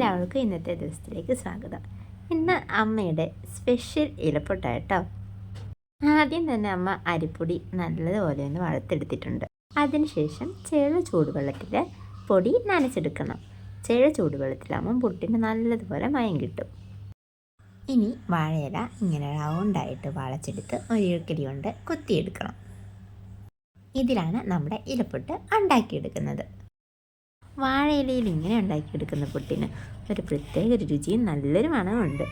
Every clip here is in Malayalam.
എല്ലാവർക്കും ഇന്നത്തെ ദിവസത്തിലേക്ക് സ്വാഗതം. ഇന്ന് അമ്മയുടെ സ്പെഷ്യൽ ഇലപ്പൊട്ടാട്ടോ ആദ്യം തന്നെ അമ്മ അരിപ്പൊടി നല്ലതുപോലെ ഒന്ന് വറുത്തെടുത്തിട്ടുണ്ട്. അതിനുശേഷം ചെറു ചൂടുവെള്ളത്തിൽ പൊടി നനച്ചെടുക്കണം. ചെറു ചൂടുവെള്ളത്തിലാകുമ്പം പുട്ടിന് നല്ലതുപോലെ മയം കിട്ടും. ഇനി വാഴയില ഇങ്ങനെ റൗണ്ടായിട്ട് വളച്ചെടുത്ത് ഒരു ഇഴക്കരി കൊണ്ട് കുത്തിയെടുക്കണം. ഇതിലാണ് നമ്മുടെ ഇലപ്പൊട്ട് ഉണ്ടാക്കിയെടുക്കുന്നത്. വാഴയിലയിൽ ഇങ്ങനെ ഉണ്ടാക്കിയെടുക്കുന്ന പുട്ടിന് ഒരു പ്രത്യേക ഒരു രുചിയും നല്ലൊരു മണമുണ്ട്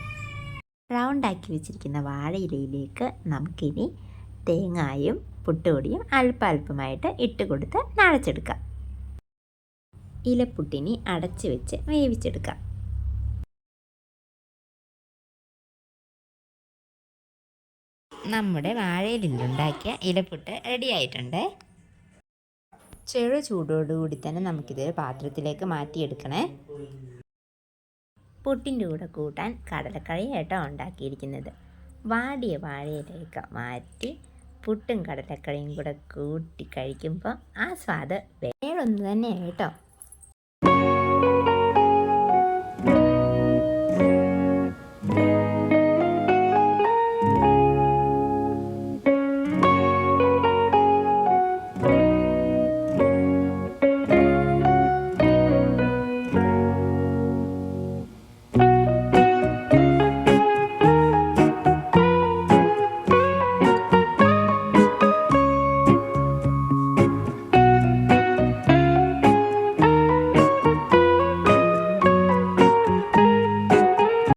റൗണ്ടാക്കി വെച്ചിരിക്കുന്ന വാഴയിലയിലേക്ക് നമുക്കിനി തേങ്ങായും പുട്ടുപൊടിയും അല്പാൽപ്പമായിട്ട് ഇട്ട് കൊടുത്ത് നഴച്ചെടുക്കാം ഇലപ്പുട്ടിനി അടച്ചു വെച്ച് വേവിച്ചെടുക്കാം. നമ്മുടെ വാഴയിലുണ്ടാക്കിയ ഇലപ്പുട്ട് റെഡി ആയിട്ടുണ്ട് ചെറു ചൂടോടുകൂടി തന്നെ നമുക്കിത് പാത്രത്തിലേക്ക് മാറ്റിയെടുക്കണേ. പുട്ടിന്റെ കൂടെ കൂട്ടാൻ കടലക്കറിയായിട്ടോ ഉണ്ടാക്കിയിരിക്കുന്നത്. വാടിയ വാഴയിലേക്ക് മാറ്റി പുട്ടും കടലക്കറിയും കൂടെ കൂട്ടി കഴിക്കുമ്പോൾ ആ സ്വാദ് വേറൊന്നു തന്നെയാണ് കേട്ടോ.